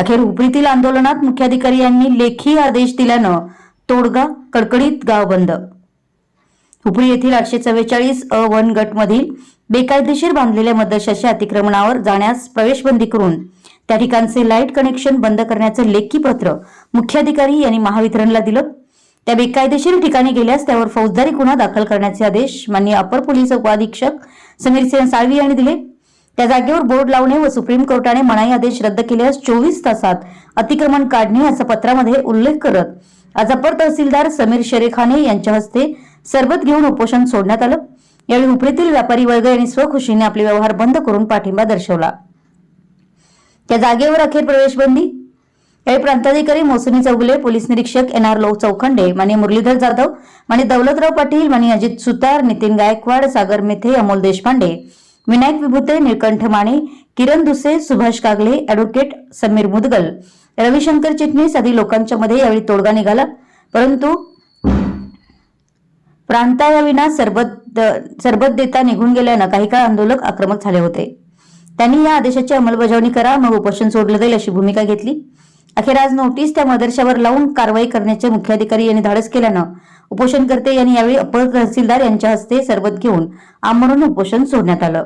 अखेर उपरीतील आंदोलनात मुख्याधिकारी यांनी लेखी आदेश दिल्यानं तोडगा कडकडीत गाव बंद. उपरी येथील आठशे चव्वेचाळीस अ वन गट मधील बेकायदेशीर बांधलेल्या मदरशाच्या अतिक्रमणावर जाण्यास प्रवेशबंदी करून त्या ठिकाणचे लाइट कनेक्शन बंद करण्याचं लेखी पत्र मुख्याधिकारी यांनी महावितरणला दिलं. त्या बेकायदेशीर ठिकाणी गेल्यास त्यावर फौजदारी गुन्हा दाखल करण्याचे आदेश माननीय अपर पोलीस उपाधीक्षक समीर सिंह साळवी यांनी दिले. त्या जागेवर बोर्ड लावणे व सुप्रीम कोर्टाने मनाई आदेश रद्द केल्यास चोवीस तासात अतिक्रमण काढणे असा पत्रामध्ये उल्लेख करत आज अपर तहसीलदार समीर शेरेखाने यांच्या हस्ते सरबत घेऊन उपोषण सोडण्यात आलं. यावेळी उपरीतील व्यापारी वर्ग यांनी स्वखुशीने आपले व्यवहार बंद करून पाठिंबा दर्शवला. त्या जागेवर अखेर प्रवेशबंदी? यावेळी प्रांताधिकारी मोसनी चौगुले पोलीस निरीक्षक एन आर लो चौखंडे माने मुरलीधर जाधव माने दौलतराव पाटील माने अजित सुतार नितीन गायकवाड सागर मेथे अमोल देशपांडे विनायक विभूते निळकंठ माने किरण दुसे सुभाष कागले अॅडव्होकेट समीर मुदगल. रविशंकर चिटणीस आदी लोकांच्या मध्ये यावेळी तोडगा निघाला. परंतु प्रांतायाविना सरबत सरबत देता निघून गेल्यानं काही काळ आंदोलक आक्रमक झाले होते. त्यांनी या आदेशाची अंमलबजावणी करा मग उपोषण सोडलं जाईल अशी भूमिका घेतली. अखेर आज नोटीस त्या मदरशावर लावून कारवाई करण्याचे मुख्याधिकारी यांनी धाडस केल्यानं उपोषणकर्ते यांनी यावेळी अपर तहसीलदार यांच्या हस्ते सरबत घेऊन आमरण उपोषण सोडण्यात आलं.